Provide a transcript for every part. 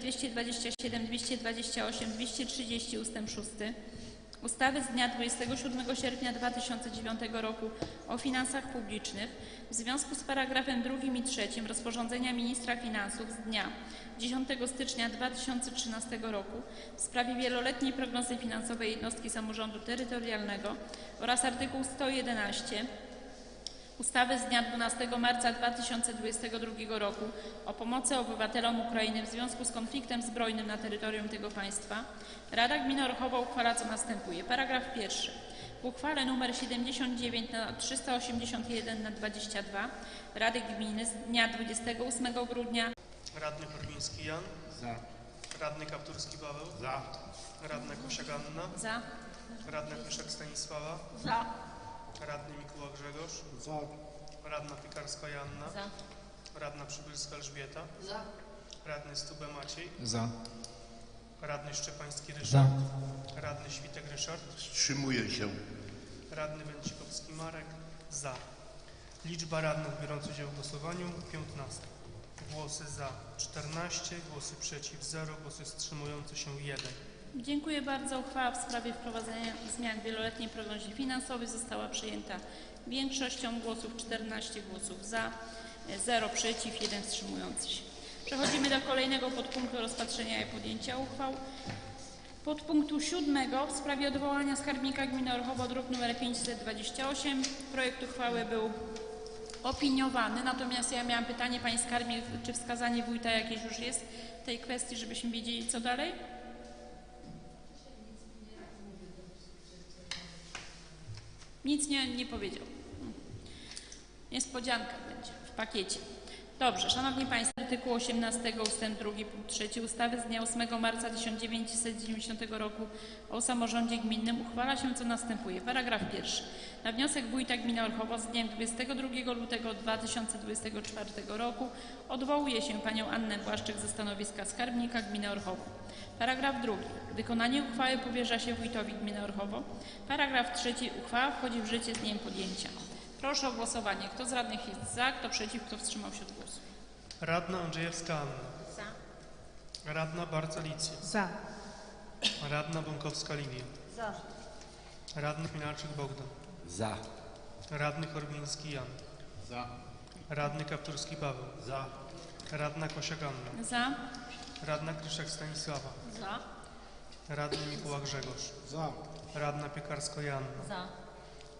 227, 228, 230 ust. 6 ustawy z dnia 27 sierpnia 2009 roku o finansach publicznych w związku z paragrafem 2 i 3 rozporządzenia ministra finansów z dnia 10 stycznia 2013 roku w sprawie wieloletniej prognozy finansowej jednostki samorządu terytorialnego oraz artykuł 111 ustawy z dnia 12 marca 2022 roku o pomocy obywatelom Ukrainy w związku z konfliktem zbrojnym na terytorium tego państwa, Rada Gminy Orchowo uchwala co następuje. Paragraf pierwszy. W uchwale nr 79 na 381 na 22 Rady Gminy z dnia 28 grudnia Radny Korwiński Jan. Za. Radny Kapturski Paweł. Za. Radna Kosiak Anna. za, Radna Pyszak Stanisława. za, Radny Mikuła Grzegorz. Za. Radna Piekarska Joanna. za, Radna Przybylska Elżbieta. za, Radny Stube Maciej. Za. Radny Szczepański Za. Ryszard. Radny Świtek Ryszard. Wstrzymuję się. Radny Węcikowski Marek. Za. Liczba radnych biorących udział w głosowaniu 15. Głosy za 14, głosy przeciw 0, głosy wstrzymujące się 1. Dziękuję bardzo. Uchwała w sprawie wprowadzenia zmian w wieloletniej prognozie finansowej została przyjęta większością głosów 14 głosów za, 0 przeciw, 1 wstrzymujący się. Przechodzimy do kolejnego podpunktu rozpatrzenia i podjęcia uchwał. Podpunktu siódmego w sprawie odwołania skarbnika gminy Orchowo, druk nr 528. Projekt uchwały był opiniowany, natomiast ja miałam pytanie Pani Skarbnik, czy wskazanie wójta jakieś już jest w tej kwestii, żebyśmy wiedzieli co dalej? Nic nie, nie powiedział. Niespodzianka będzie w pakiecie. Dobrze, Szanowni Państwo, artykuł 18 ust. 2 punkt 3 ustawy z dnia 8 marca 1990 roku o samorządzie gminnym uchwala się co następuje. Paragraf pierwszy. Na wniosek wójta gminy Orchowo z dnia 22 lutego 2024 roku odwołuje się panią Annę Błaszczyk ze stanowiska skarbnika gminy Orchowo. Paragraf drugi. Wykonanie uchwały powierza się wójtowi gminy Orchowo. Paragraf trzeci. Uchwała wchodzi w życie z dniem podjęcia. Proszę o głosowanie. Kto z radnych jest za, kto przeciw, kto wstrzymał się od głosu? Radna Andrzejewska Anna. Za. Radna Barca Alicja. Za. Radna Bąkowska Lidia. Za. Radny Chmielczyk Bogdan. Za. Radny Korwiński Jan. Za. Radny Kapturski Paweł. Za. Radna Kosiak Anna. Za. Radna Kryszak Stanisława. Za. Radny Mikuła Grzegorz. Za. Radna Piekarska Joanna. Za.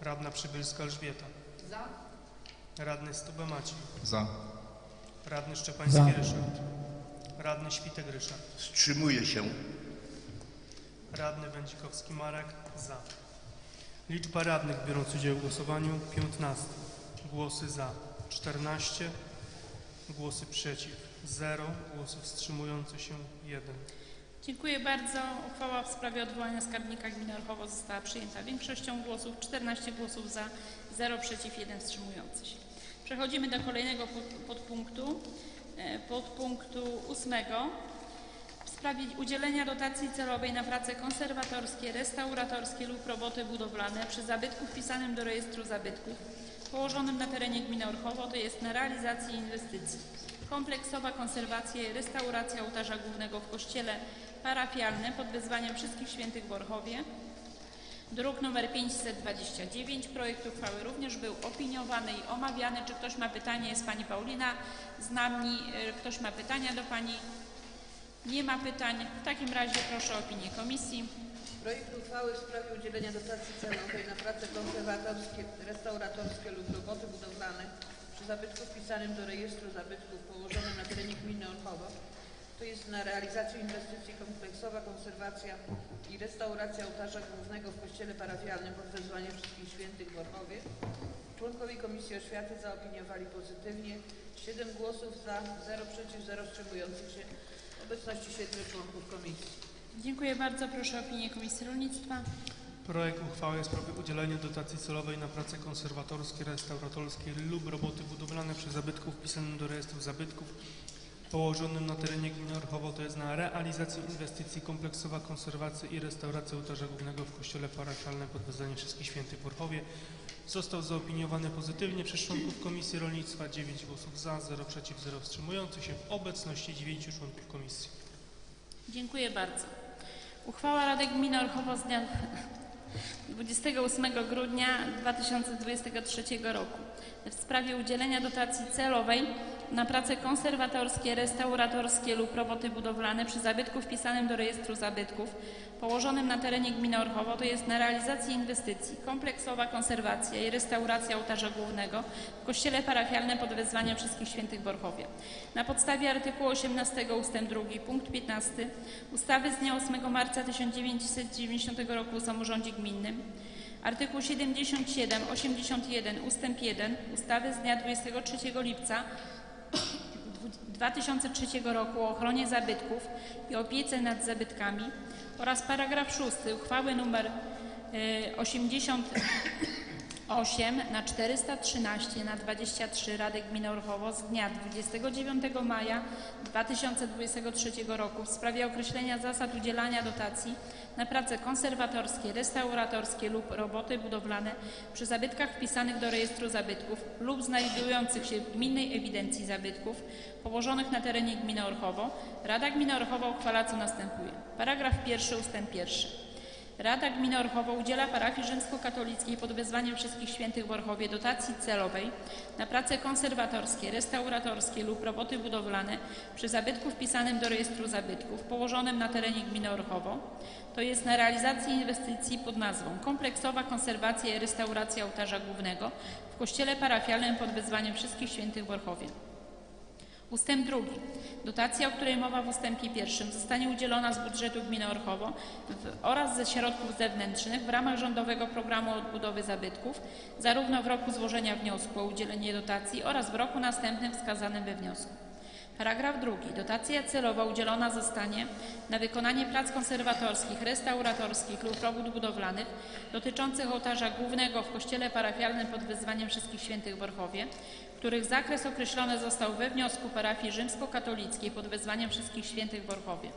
Radna Przybylska Elżbieta. Za. Radny Stube Maciej. Za. Radny Szczepański Ryszard. Radny Świtek Ryszard. Wstrzymuję się. Radny Wędzikowski Marek. Za. Liczba radnych biorąc udział w głosowaniu 15. Głosy za 14, głosy przeciw 0, głosy wstrzymujące się 1. Dziękuję bardzo. Uchwała w sprawie odwołania skarbnika gminy Olchowo została przyjęta większością głosów, 14 głosów za, 0 przeciw, 1 wstrzymujący się. Przechodzimy do kolejnego podpunktu, e, podpunktu 8 sprawie udzielenia dotacji celowej na prace konserwatorskie, restauratorskie lub roboty budowlane przy zabytku wpisanym do rejestru zabytków położonym na terenie gminy Orchowo, to jest na realizację inwestycji. Kompleksowa konserwacja i restauracja ołtarza głównego w kościele parafialnym pod wezwaniem wszystkich świętych w Orchowie. Druk nr 529. Projekt uchwały również był opiniowany i omawiany. Czy ktoś ma pytanie? Jest Pani Paulina z nami. Y, Ktoś ma pytania do Pani? Nie ma pytań. W takim razie proszę o opinię komisji. Projekt uchwały w sprawie udzielenia dotacji celowej na prace konserwatorskie, restauratorskie lub roboty budowlane przy zabytku wpisanym do rejestru zabytków położonym na terenie gminy Orchowo, to jest na realizację inwestycji kompleksowa konserwacja i restauracja ołtarza głównego w kościele parafialnym pod wezwaniem wszystkich świętych w Orchowie. Członkowie Komisji Oświaty zaopiniowali pozytywnie. 7 głosów za, 0 przeciw, 0 wstrzymujących się. Obecności 7 członków komisji. Dziękuję bardzo. Proszę o opinię Komisji Rolnictwa. Projekt uchwały w sprawie udzielenia dotacji celowej na prace konserwatorskie, restauratorskie lub roboty budowlane przy zabytku wpisanym do rejestru zabytków położonym na terenie gminy Orchowo, to jest na realizację inwestycji kompleksowa konserwacja i restauracja ołtarza głównego w kościele parafialnym pod wezwaniem wszystkich świętych w Orchowie. Został zaopiniowany pozytywnie przez członków Komisji Rolnictwa, 9 głosów za, 0 przeciw, 0 wstrzymujących się w obecności 9 członków komisji. Dziękuję bardzo. Uchwała Rady Gminy Orchowo z dnia 28 grudnia 2023 roku w sprawie udzielenia dotacji celowej na prace konserwatorskie, restauratorskie lub roboty budowlane przy zabytku wpisanym do rejestru zabytków położonym na terenie gminy Orchowo, to jest na realizację inwestycji kompleksowa konserwacja i restauracja ołtarza głównego w kościele parafialnym pod wezwaniem Wszystkich Świętych w Orchowie. Na podstawie artykułu 18 ust. 2 punkt 15 ustawy z dnia 8 marca 1990 roku o samorządzie gminnym Artykuł 77, 81 ust. 1 ustawy z dnia 23 lipca 2003 roku o ochronie zabytków i opiece nad zabytkami oraz paragraf 6 uchwały nr 80 e, 8 na 413 na 23 Rady Gminy Orchowo z dnia 29 maja 2023 roku w sprawie określenia zasad udzielania dotacji na prace konserwatorskie, restauratorskie lub roboty budowlane przy zabytkach wpisanych do rejestru zabytków lub znajdujących się w gminnej ewidencji zabytków położonych na terenie gminy Orchowo, Rada Gminy Orchowo uchwala co następuje. Paragraf 1 ustęp 1. Rada Gminy Orchowo udziela parafii rzymskokatolickiej pod wezwaniem Wszystkich Świętych w Orchowie dotacji celowej na prace konserwatorskie, restauratorskie lub roboty budowlane przy zabytku wpisanym do rejestru zabytków położonym na terenie gminy Orchowo, to jest na realizację inwestycji pod nazwą Kompleksowa konserwacja i restauracja ołtarza głównego w kościele parafialnym pod wezwaniem Wszystkich Świętych w Orchowie. Ustęp drugi. Dotacja, o której mowa w ustępie pierwszym, zostanie udzielona z budżetu gminy Orchowo oraz ze środków zewnętrznych w ramach rządowego programu odbudowy zabytków, zarówno w roku złożenia wniosku o udzielenie dotacji oraz w roku następnym wskazanym we wniosku. Paragraf drugi. Dotacja celowa udzielona zostanie na wykonanie prac konserwatorskich, restauratorskich lub robót budowlanych dotyczących ołtarza głównego w kościele parafialnym pod wezwaniem Wszystkich Świętych w Orchowie, których zakres określony został we wniosku parafii rzymskokatolickiej pod wezwaniem Wszystkich Świętych w Orchowie.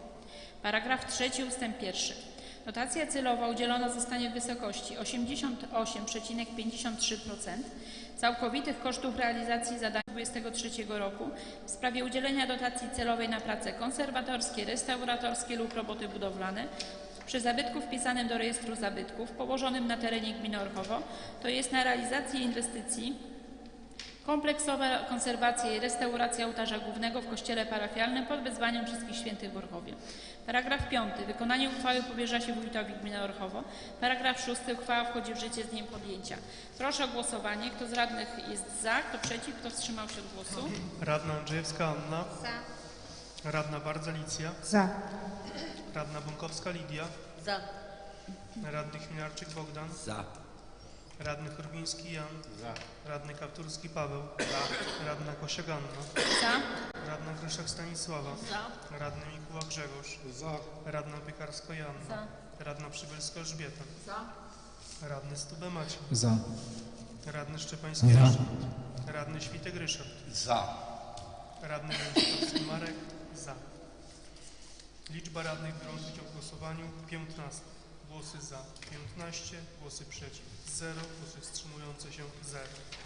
Paragraf trzeci ustęp pierwszy. Dotacja celowa udzielona zostanie w wysokości 88,53% całkowitych kosztów realizacji zadań 2023 roku w sprawie udzielenia dotacji celowej na prace konserwatorskie, restauratorskie lub roboty budowlane przy zabytku wpisanym do rejestru zabytków położonym na terenie gminy Orchowo, to jest na realizację inwestycji kompleksowa konserwacja i restauracja ołtarza głównego w kościele parafialnym pod wezwaniem Wszystkich Świętych w Orchowie. Paragraf 5. Wykonanie uchwały powierza się wójtowi gminy Orchowo. Paragraf 6. Uchwała wchodzi w życie z dniem podjęcia. Proszę o głosowanie. Kto z radnych jest za, kto przeciw, kto wstrzymał się od głosu? Radna Andrzejewska Anna. Radna Bardza Licja. Za. Radna Bąkowska Lidia. Za. Radny Chmielarczyk Bogdan. Za. Radny Chorbiński Jan. Radny Kapturski Paweł. Radna Kosiak Anna. Za. Radna Gryszak Stanisława. Za. Radny Mikuła Grzegorz. Radna Piekarska Joanna. Radna Przybylska Elżbieta. Za. Radny Stube Maciej. Za. Radny Szczepański Ryszard. Radny Świtek Ryszard. Za. Radny Wędrowski Marek. Za. Liczba radnych biorących udział w głosowaniu 15. Głosy za 15, głosy przeciw 0, głosy wstrzymujące się 0.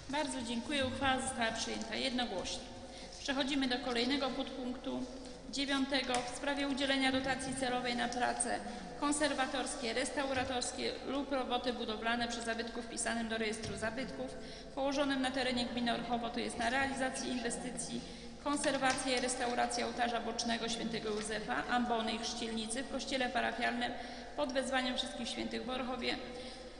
Bardzo dziękuję. Uchwała została przyjęta jednogłośnie. Przechodzimy do kolejnego podpunktu dziewiątego w sprawie udzielenia dotacji celowej na prace konserwatorskie, restauratorskie lub roboty budowlane przy zabytku wpisanym do rejestru zabytków położonym na terenie gminy Orchowo, to jest na realizację inwestycji konserwacja i restauracja ołtarza bocznego świętego Józefa, ambony i chrzcielnicy w kościele parafialnym pod wezwaniem Wszystkich Świętych w Orchowie.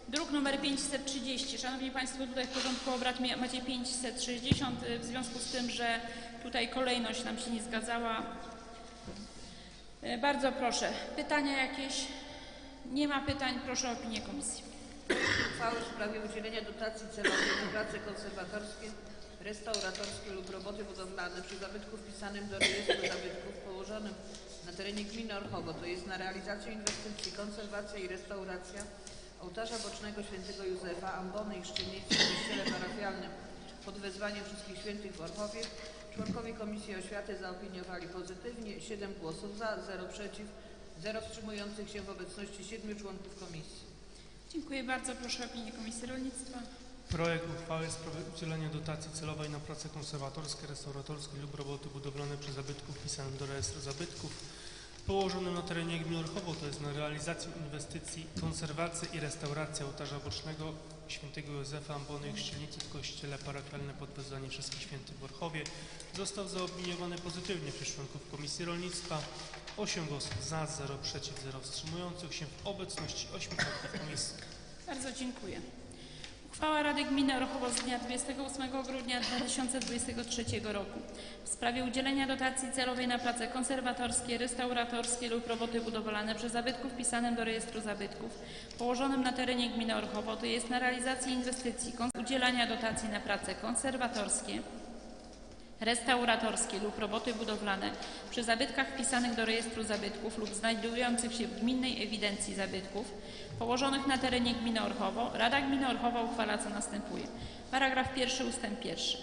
Druk numer 530. Szanowni Państwo, tutaj w porządku obrad macie 560, y, w związku z tym, że tutaj kolejność nam się nie zgadzała. Y, Bardzo proszę. Pytania jakieś? Nie ma pytań. Proszę o opinię komisji. Uchwały w sprawie udzielenia dotacji celowej na prace konserwatorskie, restauratorskie lub roboty budowlane przy zabytku wpisanym do rejestru zabytków położonym na terenie gminy Orchowo, to jest na realizację inwestycji konserwacja i restauracja ołtarza bocznego świętego Józefa, ambony i szczelnicy w kościele parafialnym pod wezwaniem Wszystkich Świętych w Orchowie. Członkowie Komisji Oświaty zaopiniowali pozytywnie, 7 głosów za, 0 przeciw, 0 wstrzymujących się w obecności 7 członków komisji. Dziękuję bardzo. Proszę o opinię Komisji Rolnictwa. Projekt uchwały w sprawie udzielenia dotacji celowej na prace konserwatorskie, restauratorskie lub roboty budowlane przy zabytku wpisanym do rejestru zabytków położonym na terenie gminy Orchowo, to jest na realizację inwestycji konserwacja i restauracja ołtarza bocznego świętego Józefa Ambony Chrzcielnicy w kościele parafialnym pod wezwaniem Wszystkich Świętych w Orchowie został zaopiniowany pozytywnie przez członków Komisji Rolnictwa. 8 głosów za, 0 przeciw, 0 wstrzymujących się w obecności 8 członków komisji. Bardzo dziękuję. Uchwała Rady Gminy Orchowo z dnia 28 grudnia 2023 roku w sprawie udzielenia dotacji celowej na prace konserwatorskie, restauratorskie lub roboty budowlane przy zabytku wpisanym do rejestru zabytków położonym na terenie gminy Orchowo, to jest na realizację inwestycji, udzielania dotacji na prace konserwatorskie, restauratorskie lub roboty budowlane przy zabytkach wpisanych do rejestru zabytków lub znajdujących się w gminnej ewidencji zabytków położonych na terenie gminy Orchowo, Rada Gminy Orchowo uchwala co następuje. Paragraf pierwszy ustęp pierwszy.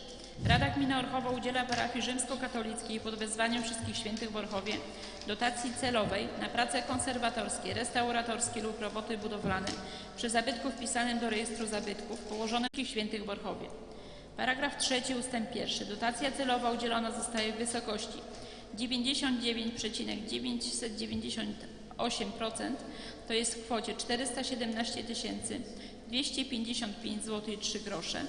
Rada Gminy Orchowo udziela parafii rzymskokatolickiej pod wezwaniem Wszystkich Świętych w Orchowie dotacji celowej na prace konserwatorskie, restauratorskie lub roboty budowlane przy zabytku wpisanym do rejestru zabytków położonych Świętych w Orchowie. Paragraf trzeci ustęp pierwszy. Dotacja celowa udzielona zostaje w wysokości 99,998%, to jest w kwocie 417 255 zł i 3 grosze,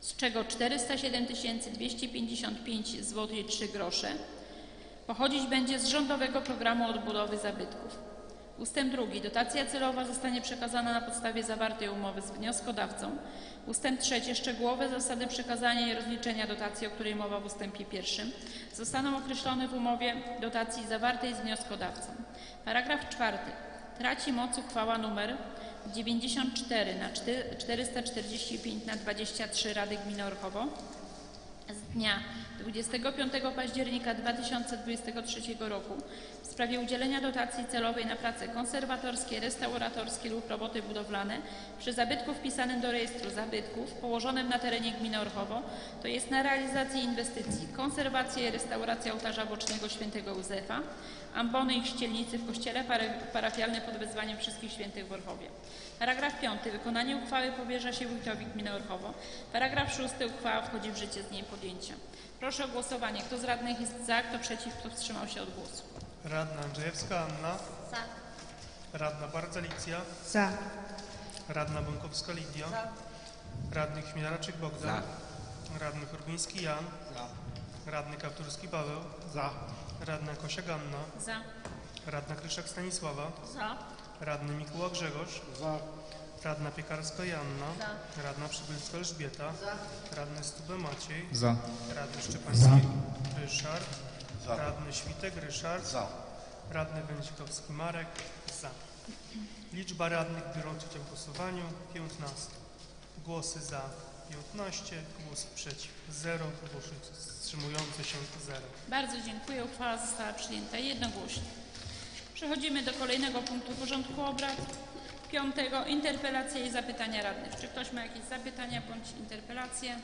z czego 407 255 zł i 3 grosze pochodzić będzie z rządowego programu odbudowy zabytków. Ustęp drugi. Dotacja celowa zostanie przekazana na podstawie zawartej umowy z wnioskodawcą. Ustęp trzeci. Szczegółowe zasady przekazania i rozliczenia dotacji, o której mowa w ustępie pierwszym, zostaną określone w umowie dotacji zawartej z wnioskodawcą. Paragraf czwarty. Traci moc uchwała numer 94 na 445 na 23 Rady Gminy Orchowo z dnia 25 października 2023 roku w sprawie udzielenia dotacji celowej na prace konserwatorskie, restauratorskie lub roboty budowlane przy zabytku wpisanym do rejestru zabytków położonym na terenie gminy Orchowo, to jest na realizację inwestycji konserwacja i restauracja ołtarza bocznego świętego Józefa, ambony i chrzcielnicy w kościele para- parafialnym pod wezwaniem Wszystkich Świętych w Orchowie. Paragraf 5. Wykonanie uchwały powierza się wójtowi gminy Orchowo. Paragraf 6. Uchwała wchodzi w życie z dniem podjęcia. Proszę o głosowanie. Kto z radnych jest za, kto przeciw, kto wstrzymał się od głosu. Radna Andrzejewska Anna. Za. Radna Bardzalicja. Za. Radna Bąkowska Lidia. Radny Chmielaraczyk Bogdan. Radny Chorbiński Jan. Radny Kapturski Paweł. Za. Radna Kosia Ganna. Za. Radna Kryszak Stanisława. Za. Radny Mikuła Grzegorz. Za. Radna Piekarska Joanna. Radna Przybylska Elżbieta. Radny Stube Maciej. Za. Radny Szczepański Ryszard. Za. Radny Świtek Ryszard. Za. Radny Wędzikowski Marek. Za. Liczba radnych biorących udział w głosowaniu 15. Głosy za 15, głosy przeciw 0, głosy wstrzymujące się 0. Bardzo dziękuję. Uchwała została przyjęta jednogłośnie. Przechodzimy do kolejnego punktu porządku obrad. Piątego. Interpelacje i zapytania radnych. Czy ktoś ma jakieś zapytania bądź interpelacje?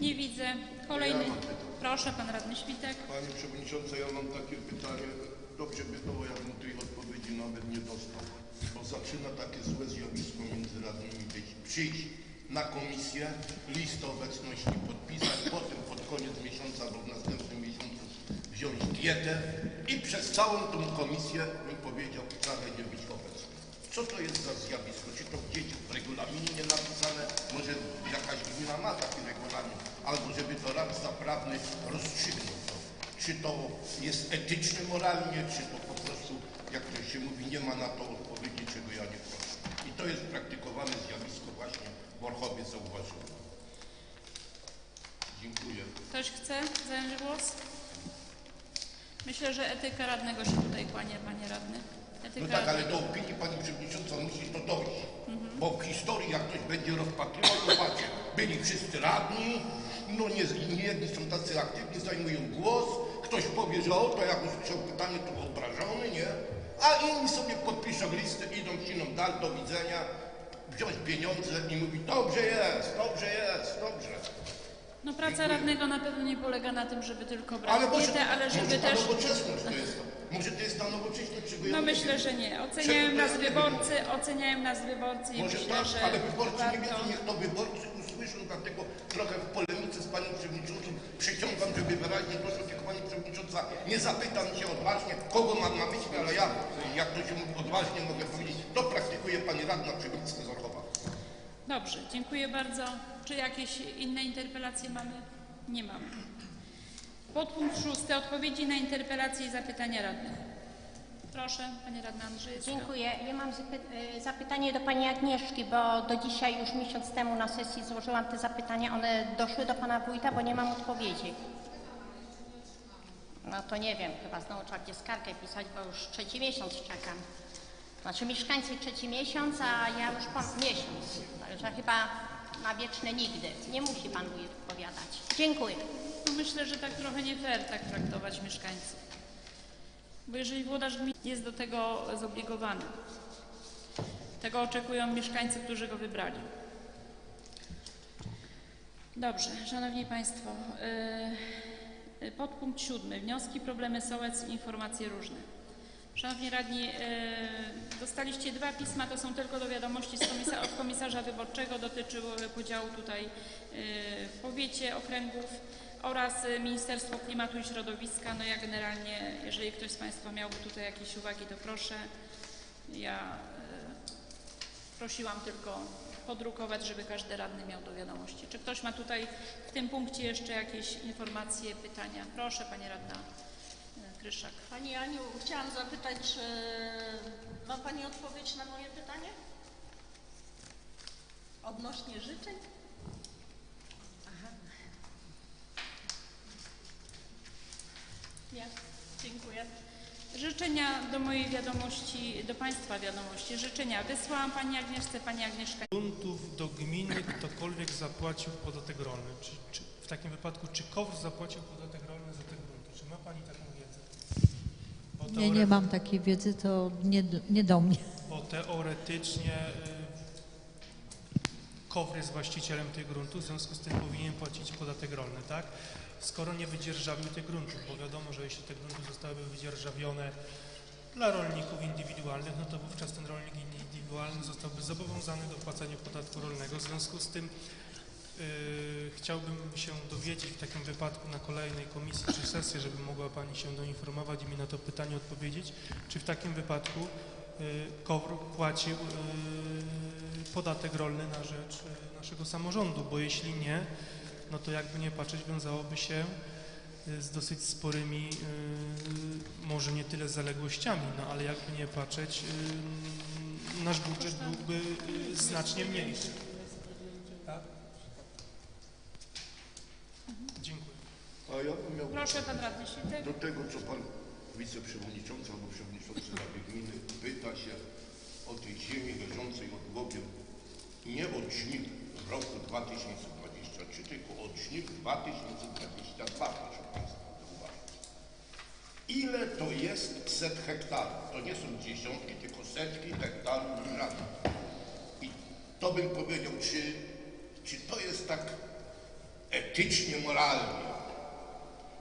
Nie widzę. Kolejny. Ja mam pytanie. Proszę, pan radny Świtek. Pani Przewodnicząca, ja mam takie pytanie. Dobrze by było, jakbym tej odpowiedzi nawet nie dostał, bo zaczyna takie złe zjawisko między radnymi być. Przyjść na komisję, listę obecności podpisać, potem pod koniec miesiąca albo w następnym miesiącu wziąć dietę i przez całą tą komisję mi powiedział, wcale nie być obecny. Co to jest za zjawisko? Czy to gdzieś w regulaminie nie napisane? Może jakaś gmina ma taki regulamin, albo żeby to radca prawny rozstrzygnął to. Czy to jest etyczne moralnie, czy to po prostu, jak to się mówi, nie ma na to odpowiedzi, czego ja nie proszę. I to jest praktykowane zjawisko właśnie w Orchowie zauważyłem. Dziękuję. Ktoś chce zająć głos? Myślę, że etyka radnego się tutaj kłania, panie radny. No tak, ale do opinii Pani Przewodnicząca musi to dojść. Bo w historii, jak ktoś będzie rozpatrywał, to patrzcie, byli wszyscy radni, no nie, nie jedni są tacy aktywni, zajmują głos, ktoś powie, że o, to jak usłyszał pytanie, to obrażony, nie? A inni sobie podpiszą listę, idą, siną dal, do widzenia, wziąć pieniądze i mówi, dobrze jest, dobrze jest, dobrze. No praca radnego na pewno nie polega na tym, żeby tylko brać Ale może, dietę, ale żeby może też... nowoczesność to jest. Może to jest ta nowoczesność, czego No myślę, że nie. Oceniają Czego to nas wyborcy, oceniają nas wyborcy i Może myślę, tak, że ale wyborcy nie warto... wiedzą, niech to wyborcy usłyszą. dlatego trochę w polemice z Panią Przewodniczącą przeciągam, żeby wyraźnie doszło, tylko Pani Przewodnicząca nie zapytam się odważnie, kogo mam na myśli, ale ja, jak to się mówi, odważnie mogę powiedzieć, to praktykuje Pani Radna Przewodnicząca z Orchowa. Dobrze, dziękuję bardzo. Czy jakieś inne interpelacje mamy? Nie mamy. Podpunkt szósty. Odpowiedzi na interpelacje i zapytania radnych. Proszę, Pani Radna Andrzejewska. Dziękuję. Ja mam y, zapytanie do Pani Agnieszki, bo do dzisiaj już miesiąc temu na sesji złożyłam te zapytania. One doszły do Pana Wójta, bo nie mam odpowiedzi. No to nie wiem, chyba znowu trzeba będzie skargę pisać, bo już trzeci miesiąc czekam. Znaczy mieszkańcy trzeci miesiąc, a ja już pan miesiąc. Także chyba na wieczne nigdy. Nie musi Pan Wójt odpowiadać. Dziękuję. Myślę, że tak trochę nie fair tak traktować mieszkańców. Bo jeżeli włodarz gminy jest do tego zobligowany, tego oczekują mieszkańcy, którzy go wybrali. Dobrze, Szanowni Państwo, yy, podpunkt siódmy. Wnioski, problemy sołec informacje różne. Szanowni Radni, yy, dostaliście dwa pisma, to są tylko do wiadomości z od komisarza wyborczego, dotyczyły podziału tutaj yy, w powiecie okręgów oraz y, Ministerstwo Klimatu i Środowiska. No ja generalnie, jeżeli ktoś z Państwa miałby tutaj jakieś uwagi, to proszę. Ja y, prosiłam tylko podrukować, żeby każdy radny miał do wiadomości. Czy ktoś ma tutaj w tym punkcie jeszcze jakieś informacje, pytania? Proszę, Pani Radna y, Kryszak. Pani Aniu, chciałam zapytać, czy ma Pani odpowiedź na moje pytanie? Odnośnie życzeń? Nie, dziękuję. Życzenia do mojej wiadomości, do Państwa wiadomości. Życzenia wysłałam Pani Agnieszce, Pani Agnieszka gruntów do gminy ktokolwiek zapłacił podatek rolny? Czy, czy w takim wypadku, czy KOWR zapłacił podatek rolny za te grunty? Czy ma Pani taką wiedzę? Bo Nie, nie mam takiej wiedzy, to nie, nie do mnie. Bo teoretycznie y, KOWR jest właścicielem tych gruntów, w związku z tym powinien płacić podatek rolny, tak? Skoro nie wydzierżawił tych gruntów, bo wiadomo, że jeśli te grunty zostałyby wydzierżawione dla rolników indywidualnych, no to wówczas ten rolnik indywidualny zostałby zobowiązany do płacenia podatku rolnego. W związku z tym y, chciałbym się dowiedzieć w takim wypadku na kolejnej komisji czy sesji, żeby mogła Pani się doinformować i mi na to pytanie odpowiedzieć, czy w takim wypadku y, KOWR płacił y, podatek rolny na rzecz y, naszego samorządu, bo jeśli nie, no to jakby nie patrzeć wiązałoby się y, z dosyć sporymi, y, może nie tyle zaległościami, no ale jakby nie patrzeć, nasz budżet byłby znacznie mniejszy. Tak? Dziękuję. A ja bym miał Proszę, Pan Radny Świtek. do tego, co Pan Wiceprzewodniczący albo Przewodniczący Rady Gminy pyta się o tej ziemi leżącej od bogiem nie od w roku 2023, tylko od żniw 2022, proszę Państwa, zauważyć. Ile to jest set hektarów? To nie są dziesiątki, tylko setki hektarów ziemi. I to bym powiedział, czy, czy to jest tak etycznie, moralnie?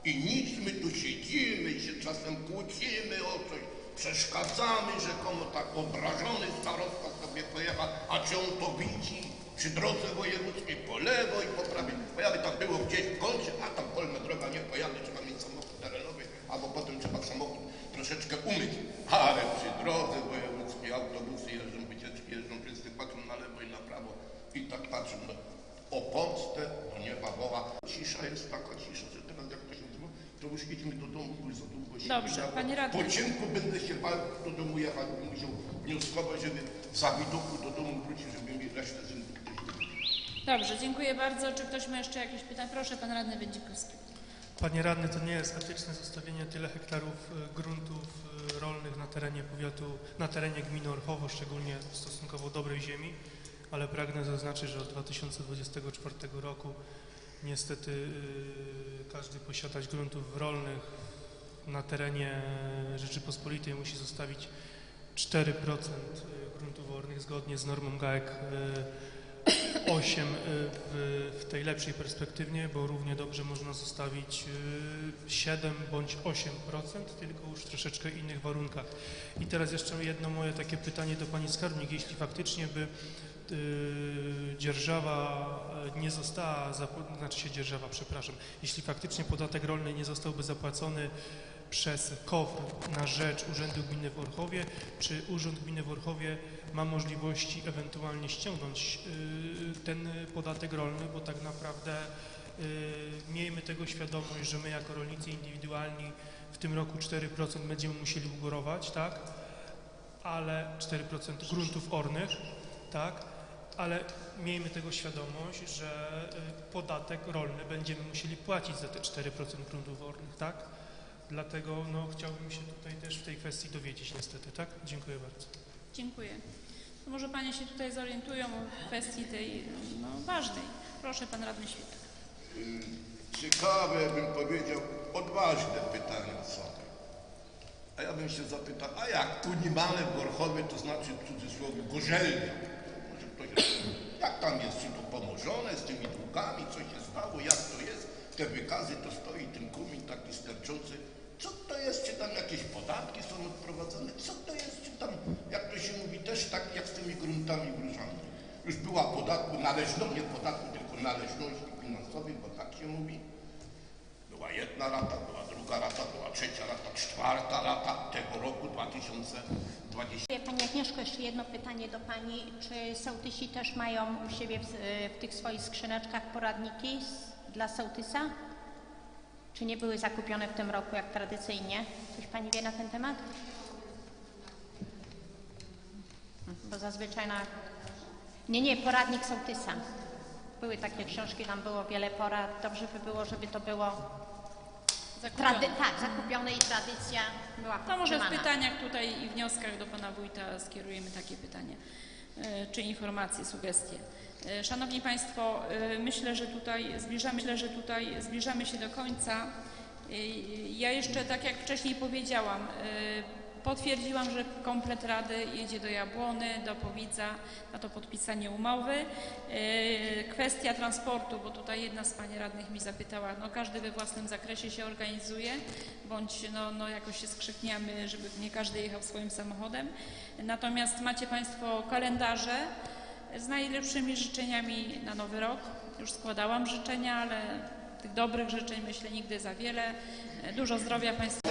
I nic my tu siedzimy się czasem kłócimy o coś, przeszkadzamy, rzekomo tak obrażony starosta sobie pojechał, a czy on to widzi? Przy drodze wojewódzkiej po lewo i po prawej. Bo jakby tak było gdzieś w kącie, a tam polna droga nie pojadę, trzeba mieć samochód terenowy, albo potem trzeba samochód troszeczkę umyć. Ale przy drodze wojewódzkiej autobusy jeżdżą, wycieczki jeżdżą, wszyscy patrzą na lewo i na prawo i tak patrzą. No, o pomstę do nieba woła. Cisza jest taka cisza, że teraz jak to już idźmy do domu, bo już za długo się Dobrze, nie panie radny. Po ciemku będę się bał do domu jechać, bym musiał wnioskować, żeby za widoku do domu wrócić, żeby mi resztę zębów ktoś wybił. Dobrze, dziękuję bardzo. Czy ktoś ma jeszcze jakieś pytania? Proszę, Pan Radny Wędzikowski. Panie radny, to nie jest etyczne zostawienie tyle hektarów y, gruntów y, rolnych na terenie powiatu, na terenie gminy Orchowo, szczególnie w stosunkowo dobrej ziemi, ale pragnę zaznaczyć, że od 2024 roku niestety y, każdy posiadacz gruntów rolnych na terenie Rzeczypospolitej musi zostawić 4% gruntów rolnych zgodnie z normą GAEK y, 8 y, w, w tej lepszej perspektywie, bo równie dobrze można zostawić y, 7 bądź 8%, tylko już w troszeczkę innych warunkach. I teraz jeszcze jedno moje takie pytanie do Pani Skarbnik. Jeśli faktycznie by y, dzierżawa e, nie została, znaczy się dzierżawa, przepraszam, jeśli faktycznie podatek rolny nie zostałby zapłacony przez KOWR na rzecz Urzędu Gminy w Orchowie, czy Urząd Gminy w Orchowie ma możliwości ewentualnie ściągnąć y, ten podatek rolny, bo tak naprawdę y, miejmy tego świadomość, że my jako rolnicy indywidualni w tym roku 4% będziemy musieli ugorować, tak? Ale 4% gruntów ornych, tak? Ale miejmy tego świadomość, że y, podatek rolny będziemy musieli płacić za te 4% gruntów ornych, tak? Dlatego no, chciałbym się tutaj też w tej kwestii dowiedzieć niestety, tak? Dziękuję bardzo. Dziękuję. To może Panie się tutaj zorientują w kwestii tej no, ważnej. Proszę Pan Radny Świetek. Ciekawe, bym powiedział, odważne pytania są. A ja bym się zapytał, a jak tu nie mamy w Gorchowie, to znaczy w cudzysłowie gorzelnia. Jak tam jest, to pomożone z tymi długami, co się stało, jak to jest, te wykazy, to stoi ten kumin taki sterczący. Co to jest, czy tam jakieś podatki są odprowadzane, co to jest, czy tam, jak to się mówi, też tak jak z tymi gruntami gruszami. Już była podatku należności, nie podatku, tylko należności finansowej, bo tak się mówi. Była jedna rata, była druga rata, była trzecia rata, czwarta rata tego roku 2020. Pani Agnieszko, jeszcze jedno pytanie do Pani. Czy sołtysi też mają u siebie w, w tych swoich skrzyneczkach poradniki z, dla sołtysa? Czy nie były zakupione w tym roku jak tradycyjnie? Coś Pani wie na ten temat? Bo zazwyczaj na... Nie, nie, poradnik sołtysa. Były takie książki, tam było wiele porad. Dobrze by było, żeby to było Zakupione. trady- tak, zakupione i tradycja była To może w pytaniach tutaj i wnioskach do Pana Wójta skierujemy takie pytania, e, czy informacje, sugestie. E, Szanowni Państwo, e, myślę, że tutaj zbliżamy, myślę, że tutaj zbliżamy się do końca. Ja jeszcze, tak jak wcześniej powiedziałam, potwierdziłam, że komplet Rady jedzie do Jabłony, do Powidza na to podpisanie umowy. E, Kwestia transportu, bo tutaj jedna z Pani Radnych mi zapytała, no każdy we własnym zakresie się organizuje, bądź no, no jakoś się skrzykniamy, żeby nie każdy jechał swoim samochodem. Natomiast macie Państwo kalendarze z najlepszymi życzeniami na nowy rok. Już składałam życzenia, ale tych dobrych życzeń myślę nigdy za wiele. Dużo zdrowia Państwu.